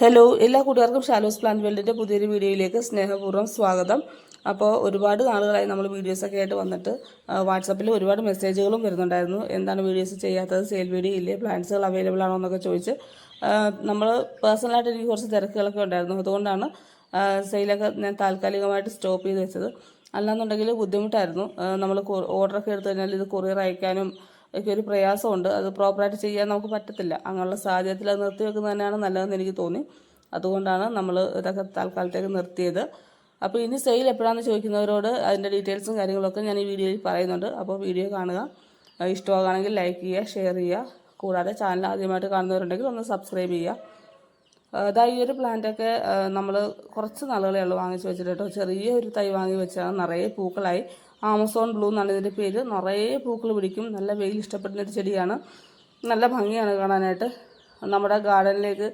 Hello എല്ലാ കൂട്ടുകാർക്കും ഷാലോസ് plant വേൾഡിന്റെ പുതിയൊരു വീഡിയോയിലേക്ക് സ്നേഹപൂർവം സ്വാഗതം. അപ്പോൾ ഒരുപാട് നാളുകളായി നമ്മൾ വീഡിയോസൊക്കെ ആയിട്ട് വന്നിട്ട് വാട്സപ്പിൽ ഒരുപാട് മെസ്സേജുകളും വരുന്നുണ്ടായിരുന്നു. എന്താണ് വീഡിയോസ് ചെയ്യാത്തത് സെയിൽ വീഡിയോ ഇല്ലേ പ്ലാന്റ്സുകൾ അവൈലബിൾ ആണോ എന്നൊക്കെ ചോദിച്ച് നമ്മൾ പേഴ്സണലായിട്ട് എനിക്ക് കുറച്ച് തിരക്കുകളൊക്കെ ഉണ്ടായിരുന്നു. അതുകൊണ്ടാണ് സെയിലൊക്കെ ഞാൻ താൽക്കാലികമായിട്ട് സ്റ്റോപ്പ് ചെയ്ത് വെച്ചത്. അല്ലാന്നുണ്ടെങ്കിൽ ബുദ്ധിമുട്ടായിരുന്നു. നമ്മൾ ഓർഡറൊക്കെ എടുത്തു കഴിഞ്ഞാൽ ഇത് കൊറിയർ അയക്കാനും ഒക്കെ ഒരു പ്രയാസമുണ്ട്. അത് പ്രോപ്പറായിട്ട് ചെയ്യാൻ നമുക്ക് പറ്റത്തില്ല. അങ്ങനെയുള്ള സാഹചര്യത്തിൽ അത് നിർത്തി വെക്കുന്നത് തന്നെയാണ് നല്ലതെന്ന് എനിക്ക് തോന്നി. അതുകൊണ്ടാണ് നമ്മൾ ഇതൊക്കെ തൽക്കാലത്തേക്ക് നിർത്തിയത്. അപ്പോൾ ഇനി സെയിൽ എപ്പോഴാണെന്ന് ചോദിക്കുന്നവരോട് അതിന്റെ ഡീറ്റെയിൽസും കാര്യങ്ങളൊക്കെ ഞാൻ ഈ വീഡിയോയിൽ പറയുന്നുണ്ട്. അപ്പോൾ വീഡിയോ കാണുക. ഇഷ്ടമാകുകയാണെങ്കിൽ ലൈക്ക് ചെയ്യുക ഷെയർ ചെയ്യുക. കൂടാതെ ചാനൽ ആദ്യമായിട്ട് കാണുന്നവരുണ്ടെങ്കിൽ ഒന്ന് സബ്സ്ക്രൈബ് ചെയ്യുക. അതാ ഈ ഒരു പ്ലാന്റൊക്കെ നമ്മൾ കുറച്ച് നാളുകളേ ഉള്ളൂ വാങ്ങിച്ച് വെച്ചിട്ട് കേട്ടോ. ചെറിയ ഒരു തൈ വാങ്ങി വെച്ചാൽ നിറയെ പൂക്കളായി. ആമസോൺ ബ്ലൂ എന്നാണ് ഇതിന്റെ പേര്. നിറയെ പൂക്കൾ പിടിക്കും. നല്ല വെയിൽ ഇഷ്ടപ്പെടുന്ന ഒരു ചെടിയാണ്. നല്ല ഭംഗിയാണ് കാണാനായിട്ട്. നമ്മുടെ ഗാർഡനിലേക്ക്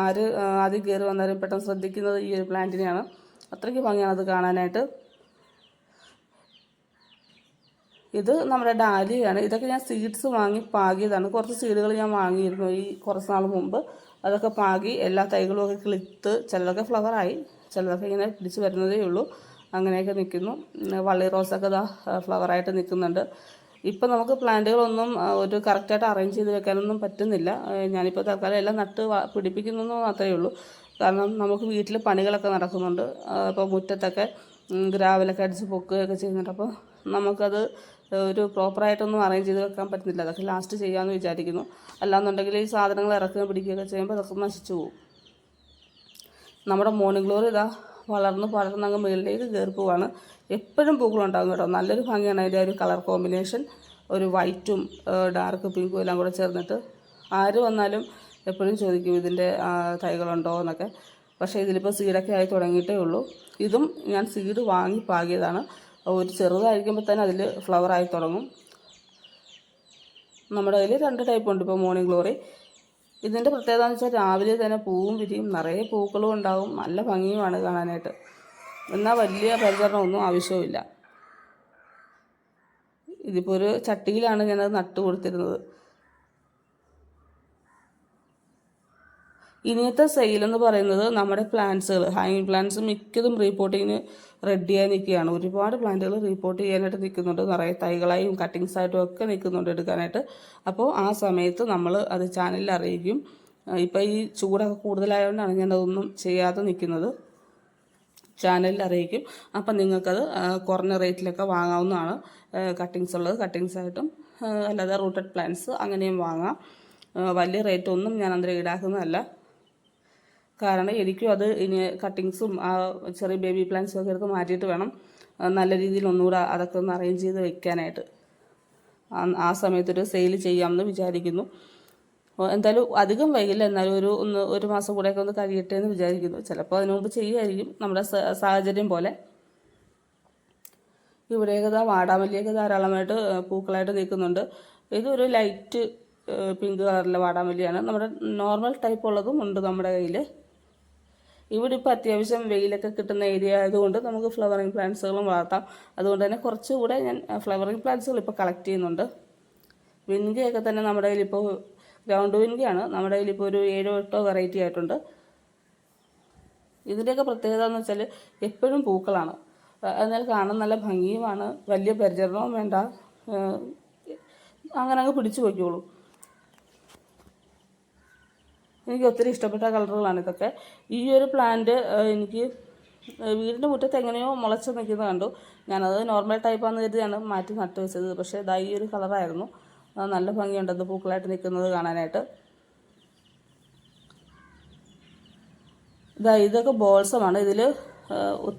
ആര് ആദ്യം കയറി വന്നാലും പെട്ടെന്ന് ശ്രദ്ധിക്കുന്നത് ഈ ഒരു പ്ലാന്റിനെയാണ്. അത്രയ്ക്ക് ഭംഗിയാണ് അത് കാണാനായിട്ട്. ഇത് നമ്മുടെ ഡാലിയാണ്. ഇതൊക്കെ ഞാൻ സീഡ്സ് വാങ്ങി പാകിയതാണ്. കുറച്ച് സീഡുകൾ ഞാൻ വാങ്ങിയിരുന്നു ഈ കുറച്ച് നാൾ മുമ്പ്. അതൊക്കെ പാകി എല്ലാ തൈകളും ഒക്കെ കിളിത്ത് ചിലതൊക്കെ ഫ്ലവറായി ചിലതൊക്കെ ഇങ്ങനെ പിടിച്ച് വരുന്നതേ ഉള്ളൂ. അങ്ങനെയൊക്കെ നിൽക്കുന്നു. വള്ളി റോസൊക്കെ ഇതാ ഫ്ലവറായിട്ട് നിൽക്കുന്നുണ്ട്. ഇപ്പം നമുക്ക് പ്ലാന്റുകളൊന്നും ഒരു കറക്റ്റായിട്ട് അറേഞ്ച് ചെയ്ത് വെക്കാനൊന്നും പറ്റുന്നില്ല. ഞാനിപ്പോൾ തൽക്കാലം എല്ലാം നട്ട് പിടിപ്പിക്കുന്നു മാത്രമേ ഉള്ളൂ. കാരണം നമുക്ക് വീട്ടിൽ പണികളൊക്കെ നടക്കുന്നുണ്ട്. അപ്പോൾ മുറ്റത്തൊക്കെ ഗ്രാവലൊക്കെ അടിച്ച് പൊക്കുകയൊക്കെ ചെയ്യുന്നുണ്ട്. അപ്പോൾ നമുക്കത് ഒരു പ്രോപ്പറായിട്ടൊന്നും അറേഞ്ച് ചെയ്ത് വെക്കാൻ പറ്റുന്നില്ല. അതൊക്കെ ലാസ്റ്റ് ചെയ്യാമെന്ന് വിചാരിക്കുന്നു. അല്ലാന്നുണ്ടെങ്കിൽ ഈ സാധനങ്ങൾ ഇറക്കുകയും പിടിക്കുകയൊക്കെ ചെയ്യുമ്പോൾ അതൊക്കെ നശിച്ചു പോകും നമ്മുടെ മോർണിംഗ് ഗ്ലോറി ഇതാ വളർന്ന് വളർന്ന് അങ്ങ് മുകളിലേക്ക് കയറി പോവാണ്. എപ്പോഴും പൂക്കളുണ്ടാകും കേട്ടോ. നല്ലൊരു ഭംഗിയാണ് അതിന്റെ ഒരു കളർ കോമ്പിനേഷൻ. ഒരു വൈറ്റും ഡാർക്ക് പിങ്കും എല്ലാം കൂടെ ചേർന്നിട്ട് ആര് വന്നാലും എപ്പോഴും ചോദിക്കും ഇതിന്റെ തൈകളുണ്ടോ എന്നൊക്കെ. പക്ഷേ ഇതിലിപ്പോൾ സീഡൊക്കെ ആയി തുടങ്ങിയിട്ടേ ഉള്ളൂ. ഇതും ഞാൻ സീഡ് വാങ്ങി പാകിയതാണ്. ഒരു ചെറുതായിരിക്കുമ്പോൾ തന്നെ അതിൽ ഫ്ലവർ ആയി തുടങ്ങും. നമ്മുടെ കയ്യിൽ രണ്ട് ടൈപ്പ് ഉണ്ട് ഇപ്പോൾ മോർണിംഗ് ഗ്ലോറി. ഇതിന്റെ പ്രത്യേകത എന്ന് വെച്ചാൽ രാവിലെ തന്നെ പൂവും വിരിയും നിറയെ പൂക്കളും ഉണ്ടാവും. നല്ല ഭംഗിയുമാണ് കാണാനായിട്ട്. എന്നാൽ വലിയ പരിചരണം ഒന്നും ആവശ്യവുമില്ല. ഇതിപ്പോൾ ഒരു ചട്ടിയിലാണ് ഞാനത് നട്ടു കൊടുത്തിരുന്നത് ഇനിയത്തെ സെയിൽ എന്ന് പറയുന്നത് നമ്മുടെ പ്ലാന്റ്സുകൾ ഹാങ്ങിങ് പ്ലാന്റ്സ് മിക്കതും റീപോർട്ടിങ്ങിന് റെഡിയായി നിൽക്കുകയാണ്. ഒരുപാട് പ്ലാന്റുകൾ റീപോർട്ട് ചെയ്യാനായിട്ട് നിൽക്കുന്നുണ്ട്. നിറയെ തൈകളായും കട്ടിങ്സ് ആയിട്ടും ഒക്കെ നിൽക്കുന്നുണ്ട് എടുക്കാനായിട്ട്. അപ്പോൾ ആ സമയത്ത് നമ്മൾ അത് ചാനലിൽ അറിയിക്കും. ഇപ്പോൾ ഈ ചൂടൊക്കെ കൂടുതലായതുകൊണ്ടാണ് ഞാൻ അതൊന്നും ചെയ്യാതെ നിൽക്കുന്നത്. ചാനലിൽ അറിയിക്കും. അപ്പം നിങ്ങൾക്കത് കുറഞ്ഞ റേറ്റിലൊക്കെ വാങ്ങാവുന്നതാണ്. കട്ടിങ്സ് ഉള്ളത്. കട്ടിങ്സ് ആയിട്ടും അല്ലാതെ റൂട്ടഡ് പ്ലാന്റ്സ് അങ്ങനെയും വാങ്ങാം. വലിയ റേറ്റ് ഒന്നും ഞാൻ അന്നേരം ഈടാക്കുന്നതല്ല. കാരണം എനിക്കും അത് ഇനി കട്ടിങ്സും ആ ചെറിയ ബേബി പ്ലാന്റ്സും ഒക്കെ എടുത്ത് മാറ്റിയിട്ട് വേണം. നല്ല രീതിയിൽ ഒന്നുകൂടെ അതൊക്കെ ഒന്ന് അറേഞ്ച് ചെയ്ത് വെക്കാനായിട്ട്. ആ സമയത്തൊരു സെയിൽ ചെയ്യാമെന്ന് വിചാരിക്കുന്നു. എന്തായാലും അധികം വൈകില്ല. എന്നാലും ഒരു ഒന്ന് ഒരു മാസം കൂടെയൊക്കെ ഒന്ന് കഴിയട്ടെ എന്ന് വിചാരിക്കുന്നു. ചിലപ്പോൾ അതിനു മുമ്പ് ചെയ്യുമായിരിക്കും നമ്മുടെ സാഹചര്യം പോലെ. ഇവിടെയൊക്കെ വാടാമല്ലിയൊക്കെ ധാരാളമായിട്ട് പൂക്കളായിട്ട് നിൽക്കുന്നുണ്ട്. ഇതൊരു ലൈറ്റ് പിങ്ക് കളറിലെ വാടാമല്ലിയാണ്. നമ്മുടെ നോർമൽ ടൈപ്പ് ഉള്ളതും ഉണ്ട് നമ്മുടെ കയ്യിൽ ഇവിടെ ഇപ്പോൾ അത്യാവശ്യം വെയിലൊക്കെ കിട്ടുന്ന ഏരിയ ആയതുകൊണ്ട് നമുക്ക് ഫ്ലവറിങ് പ്ലാന്റ്സുകളും വളർത്താം. അതുകൊണ്ട് തന്നെ കുറച്ചുകൂടെ ഞാൻ ഫ്ലവറിങ് പ്ലാന്റ്സുകൾ ഇപ്പോൾ കളക്ട് ചെയ്യുന്നുണ്ട്. വിൻഗയൊക്കെ തന്നെ നമ്മുടെ കയ്യിലിപ്പോൾ ഗ്രൗണ്ട് വിൻഗയാണ്. നമ്മുടെ കയ്യിലിപ്പോൾ ഒരു ഏഴോ എട്ടോ വെറൈറ്റി ആയിട്ടുണ്ട്. ഇതിന്റെയൊക്കെ പ്രത്യേകത എന്ന് വെച്ചാൽ എപ്പോഴും പൂക്കളാണ്. എന്നാൽ കാണാൻ നല്ല ഭംഗിയുമാണ്. വലിയ പരിചരണവും വേണ്ട. അങ്ങനെ അങ്ങ് പിടിച്ചു വയ്ക്കുള്ളൂ. എനിക്ക് ഒത്തിരി ഇഷ്ടപ്പെട്ട കളറുകളാണ് ഇതൊക്കെ. ഈ ഒരു പ്ലാന്റ് എനിക്ക് വീടിന്റെ മുറ്റത്ത് എങ്ങനെയോ മുളച്ച് നിൽക്കുന്നത് കണ്ടു. ഞാനത് നോർമൽ ടൈപ്പാണെന്ന് കരുതിയാണ് മാറ്റി നട്ടു വെച്ചത്. പക്ഷേ ഇതാ ഈ ഒരു കളറായിരുന്നു നല്ല ഭംഗിയുണ്ട് അത് പൂക്കളായിട്ട് നിൽക്കുന്നത് കാണാനായിട്ട്. ഇതാ ഇതൊക്കെ ബോൾസമാണ് ഇതിൽ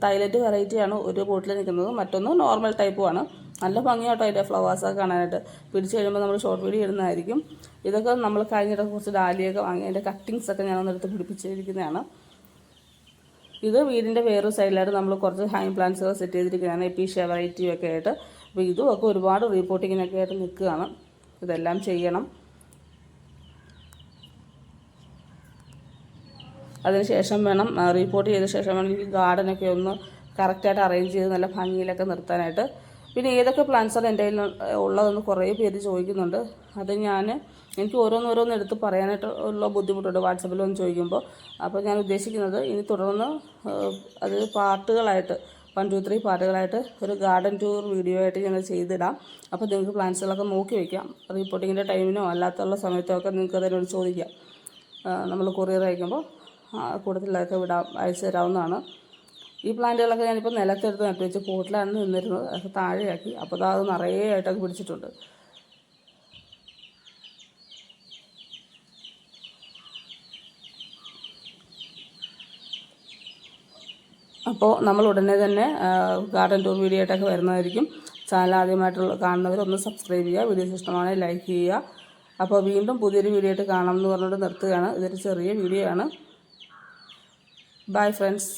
തൈലറ്റ് വെറൈറ്റിയാണ് ഒരു ബോട്ടിൽ നിൽക്കുന്നത്. മറ്റൊന്ന് നോർമൽ ടൈപ്പുമാണ് നല്ല ഭംഗിയാട്ടോ അതിന്റെ ഫ്ലവേഴ്സൊക്കെ കാണാനായിട്ട്. പിടിച്ചു കഴിയുമ്പോൾ നമ്മൾ ഷോർട്ട് വീഡിയോ ഇടുന്നതായിരിക്കും. ഇതൊക്കെ നമ്മൾ കഴിഞ്ഞിട്ട് കുറച്ച് ഡാലിയൊക്കെ വാങ്ങി അതിന്റെ കട്ടിങ്സൊക്കെ ഞാനൊന്നെടുത്ത് പിടിപ്പിച്ചിരിക്കുന്നതാണ്. ഇത് വീടിന്റെ വേറൊരു സൈഡിലായിട്ട് നമ്മൾ കുറച്ച് ഹാങ് ഒക്കെ സെറ്റ് ചെയ്തിരിക്കുന്നതാണ്. എപ്പീഷ്യ വെറൈറ്റിയും ഒക്കെ ആയിട്ട്. അപ്പോൾ ഇതുമൊക്കെ ഒരുപാട് റീപോർട്ടിങ്ങിനൊക്കെ ആയിട്ട് നിൽക്കുകയാണ്. ഇതെല്ലാം ചെയ്യണം. അതിനുശേഷം വേണം റീപോർട്ട് ചെയ്ത ശേഷം വേണം എനിക്ക് ഗാർഡനൊക്കെ ഒന്ന് കറക്റ്റായിട്ട് അറേഞ്ച് ചെയ്ത് നല്ല ഭംഗിയിലൊക്കെ നിർത്താനായിട്ട്. പിന്നെ ഏതൊക്കെ പ്ലാന്റ്സാണ് എന്റെ കയ്യിൽ ഉള്ളതെന്ന് കുറേ പേര് ചോദിക്കുന്നുണ്ട്. അത് ഞാൻ എനിക്ക് ഓരോന്നോരോന്ന് എടുത്ത് പറയാനായിട്ട് ഉള്ള ബുദ്ധിമുട്ടുണ്ട് വാട്സപ്പിൽ ഒന്ന് ചോദിക്കുമ്പോൾ. അപ്പോൾ ഞാൻ ഉദ്ദേശിക്കുന്നത് ഇനി തുടർന്ന് അത് പാർട്ടുകളായിട്ട് വൺ ടു ത്രീ പാർട്ടുകളായിട്ട് ഒരു ഗാർഡൻ ടൂർ വീഡിയോ ആയിട്ട് ഞങ്ങൾ ചെയ്തിടാം. അപ്പോൾ നിങ്ങൾക്ക് പ്ലാൻസുകളൊക്കെ നോക്കി വയ്ക്കാം റിപ്പോർട്ടിങ്ങിന്റെ ടൈമിനോ അല്ലാത്തുള്ള സമയത്തോ ഒക്കെ നിങ്ങൾക്ക് അതിനോട് ചോദിക്കാം. നമ്മൾ കൊറിയർ അയക്കുമ്പോൾ കൂടുതലൊക്കെ വിടാം അയച്ചു തരാവുന്നതാണ്. ഈ പ്ലാന്റുകളൊക്കെ ഞാനിപ്പോൾ നിലത്തെടുത്ത് നട്ടു വെച്ച് പോട്ടിലാണ് നിന്നിരുന്നത്. അതൊക്കെ താഴെയാക്കി. അപ്പോൾ അത് നിറയെ ആയിട്ടൊക്കെ പിടിച്ചിട്ടുണ്ട്. അപ്പോൾ നമ്മൾ ഉടനെ തന്നെ ഗാർഡൻ ടൂർ വീഡിയോ ആയിട്ടൊക്കെ വരുന്നതായിരിക്കും. ചാനൽ ആദ്യമായിട്ടുള്ള കാണുന്നവർ ഒന്ന് സബ്സ്ക്രൈബ് ചെയ്യുക. വീഡിയോസ് ഇഷ്ടമാണെങ്കിൽ ലൈക്ക് ചെയ്യുക. അപ്പോൾ വീണ്ടും പുതിയൊരു വീഡിയോ ആയിട്ട് കാണാം എന്ന് പറഞ്ഞുകൊണ്ട് നിർത്തുകയാണ്. ഇതൊരു ചെറിയ വീഡിയോ ആണ്. Bye friends.